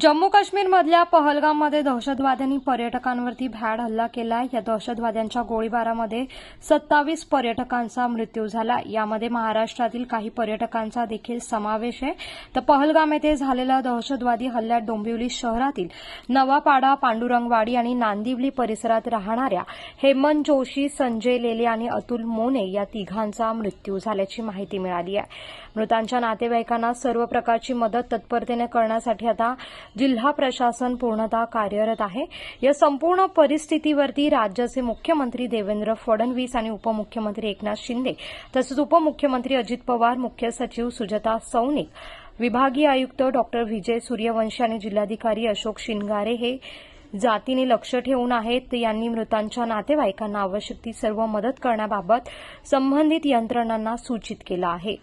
जम्मू काश्मीरमधल्या पहलगाममध्ये दहशतवाद्यांनी पर्यटकांवरती भ्याड हल्ला केला. या दहशतवाद्यांच्या गोळीबारामध्ये सत्तावीस पर्यटकांचा मृत्यू झाला. यामध्ये महाराष्ट्रातील काही पर्यटकांचा देखील समावेश आहे. तर पहलगाम येथे झालेल्या दहशतवादी हल्ल्यात डोंबिवली शहरातील नवापाडा पांडुरंगवाडी आणि नांदिवली परिसरात राहणाऱ्या हेमंत जोशी संजय लेले आणि अतुल मोने या तिघांचा मृत्यू झाल्याची माहिती मिळाली आहे. मृतांच्या नातेवाईकांना सर्व प्रकारची मदत तत्परतेने करण्यासाठी आता जिल्हा प्रशासन पूर्णतः कार्यरत आहे. या संपूर्ण परिस्थितीवरती राज्याचे मुख्यमंत्री देवेंद्र फडणवीस आणि उपमुख्यमंत्री एकनाथ शिंदे तसंच उपमुख्यमंत्री अजित पवार मुख्य सचिव सुजता सौनिक विभागीय आयुक्त डॉक्टर विजय सूर्यवंशी आणि जिल्हाधिकारी अशोक शिंगारे हे जातीने लक्ष ठेवून आहेत. यांनी मृतांच्या नातेवाईकांना आवश्यक ती सर्व मदत करण्याबाबत संबंधित यंत्रणांना सूचित केलं आहे.